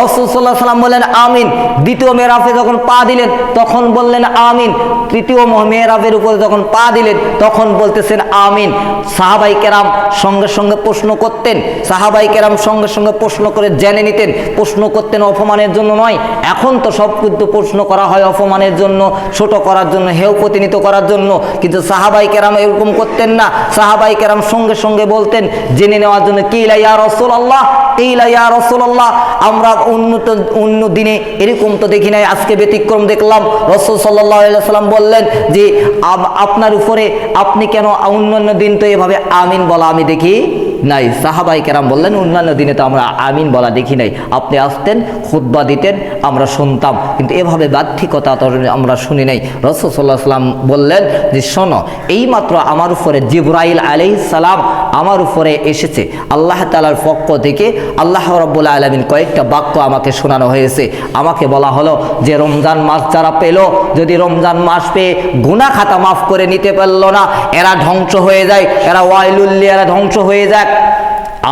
রসুল্লাহ বললেন, আমিন। দ্বিতীয় মেরাফে যখন পা দিলেন, তখন বললেন, আমিন। তৃতীয় মেরাফের উপরে যখন পা দিলেন, তখন বলতেছেন, আমিন। সাহাবাই কেরাম সঙ্গে সঙ্গে প্রশ্ন করতেন, সাহাবাই কেরাম সঙ্গে সঙ্গে প্রশ্ন করে জেনে নিতেন, প্রশ্ন করতেন, অপমানের জন্য নয়, এখন তো সব কিন্তু প্রশ্ন করা হয় অপমানের জন্য, ছোট করার জন্য হেউ প্রতিনিধিত্ব করার জন্য। কিন্তু সাহাবাই কেরাম এরকম করতেন না। সাহাবাই কেরাম সঙ্গে সঙ্গে বলতেন, জেনে নেওয়ার জন্য কিলা ইয়া রসুল আল্লাহ কিলা ইয়া রসুল আল্লাহ আমরা উন্নত, অন্য দিনে এরকম তো দেখি নাই। আজকে ব্যতিক্রম দেখলাম। রসুল সাল্লাহ সাল্লাম বললেন যে আপ- আপনার উপরে আপনি কেন অন্যান্য দিন তো এভাবে আমিন বলা আমি দেখি? নাই, সাহাবাই কেরাম বললেন, অন্যান্য দিনে তো আমরা আমিন বলা দেখি নাই। আপনি আসতেন খুদ্া দিতেন, আমরা শুনতাম। কিন্তু এভাবে বাধ্যিকতা আমরা শুনি নাই। সাল্লাহ সাল্লাম বললেন যে, শোনো, এইমাত্র আমার উপরে জিব্রাইল আলি সালাম আমার উপরে এসেছে। আল্লাহ তালার পক্ষ থেকে আল্লাহ রব্বুল্লা আলমিন কয়েকটা বাক্য আমাকে শোনানো হয়েছে। আমাকে বলা হলো যে, রমজান মাস যারা পেল, যদি রমজান মাস পেয়ে গুনা খাতা মাফ করে নিতে পারল না, এরা ধ্বংস হয়ে যায়। এরা ওয়াইলুল্লি এরা ধ্বংস হয়ে যাক।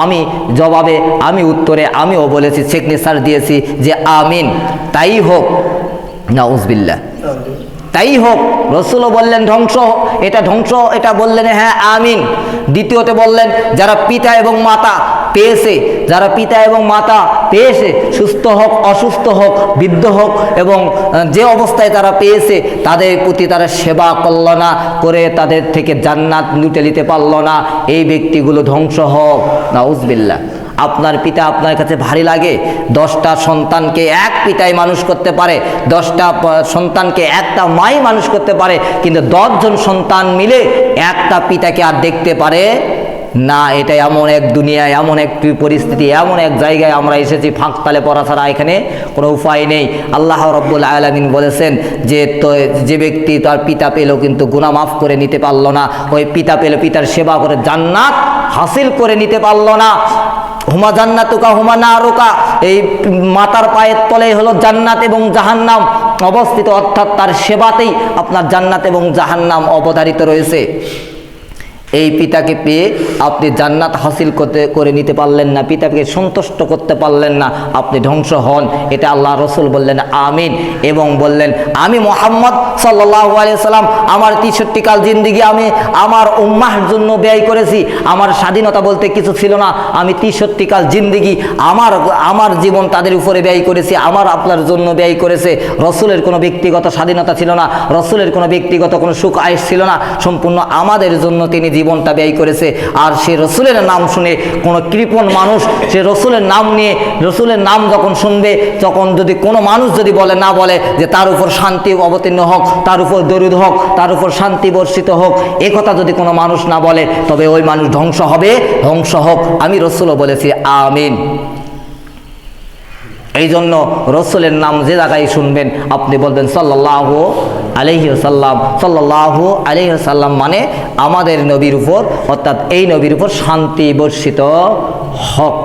আমি জবাবে আমি উত্তরে আমিও বলেছি সিগনেচার দিয়েছি যে আমিন। তাই হোক না উজবিল্লা তাই হোক, রসুলও বললেন ধ্বংস, এটা ধ্বংস, এটা বললেন হ্যাঁ আমিন। দ্বিতীয়তে বললেন, যারা পিতা এবং মাতা পেয়েছে যারা পিতা এবং মাতা পেয়েছে, সুস্থ হোক, অসুস্থ হোক, বৃদ্ধ হোক এবং যে অবস্থায় তারা পেয়েছে, তাদের প্রতি তারা সেবা করল না, করে তাদের থেকে জান্নাত লুটে নিতে পারল না, এই ব্যক্তিগুলো ধ্বংস হোক। না উজবিল্লা আপনার পিতা আপনার কাছে ভারী লাগে, দশটা সন্তানকে এক পিতাই মানুষ করতে পারে, দশটা সন্তানকে একটা মাই মানুষ করতে পারে, কিন্তু দশজন সন্তান মিলে একটা পিতাকে আর দেখতে পারে না, এটা এমন এক দুনিয়ায় এমন একটি পরিস্থিতি, এমন এক জায়গায় আমরা এসেছি, ফাঁক তালে পড়া ছাড়া এখানে কোনো উপায় নেই। আল্লাহ রব্বুল আলমিন বলেছেন যে, তো যে ব্যক্তি তার পিতা পেল কিন্তু গুণা মাফ করে নিতে পারল না, ওই পিতা পেল পিতার সেবা করে জান্নাত হাসিল করে নিতে পারল না। হুমা জান্নাতুকা, হুমা না রোকা এই মাতার পায়ের তলে হলো জান্নাত এবং জাহান্নাম অবস্থিত, অর্থাৎ তার সেবাতেই আপনার জান্নাত এবং জাহান্নাম অবধারিত রয়েছে। এই পিতাকে পেয়ে আপনি জান্নাত হাসিল করতে, করে নিতে পারলেন না, পিতাকে সন্তুষ্ট করতে পারলেন না, আপনি ধ্বংস হন। এটা আল্লাহ রসুল বললেন, আমিন। এবং বললেন, আমি মোহাম্মদ সাল্লাহ সাল্লাম, আমার তেষট্টি কাল জিন্দিগি আমি, আমার উম্মাহর জন্য ব্যয় করেছি। আমার স্বাধীনতা বলতে কিছু ছিল না। আমি তেষট্টি কাল জিন্দিগি আমার আমার জীবন তাদের উপরে ব্যয় করেছি, আমার আপনার জন্য ব্যয় করেছে। রসুলের কোনো ব্যক্তিগত স্বাধীনতা ছিল না, রসুলের কোনো ব্যক্তিগত কোনো সুখ আয়স ছিল না। সম্পূর্ণ আমাদের জন্য তিনি জীবনটা ব্যয় করেছে। আর সে রসুলের নাম শুনে কোনো কৃপণ মানুষ সে রসুলের নাম নিয়ে, রসুলের নাম যখন শুনবে, তখন যদি কোনো মানুষ যদি বলে, না বলে যে তার উপর শান্তি অবতীর্ণ হোক, তার উপর দরিদ হোক, তার উপর শান্তি বর্ষিত হোক, এ কথা যদি কোনো মানুষ না বলে, তবে ওই মানুষ ধ্বংস হবে, ধ্বংস হোক। আমি রসুলও বলেছি, আমিন। এই জন্য রসুলের নাম যে জায়গায় শুনবেন, আপনি বলবেন সাল্লাহ আলহি সাল্লাম সাল্লাহ আলহি সাল্লাম মানে আমাদের নবীর উপর, অর্থাৎ এই নবীর উপর শান্তি বর্ষিত হক।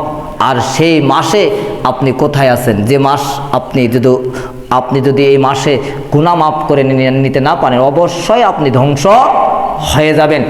আর সেই মাসে আপনি কোথায় আছেন? যে মাস আপনি যদি আপনি যদি এই মাসে গুণা করে নিতে না পারেন, অবশ্যই আপনি ধ্বংস হয়ে যাবেন।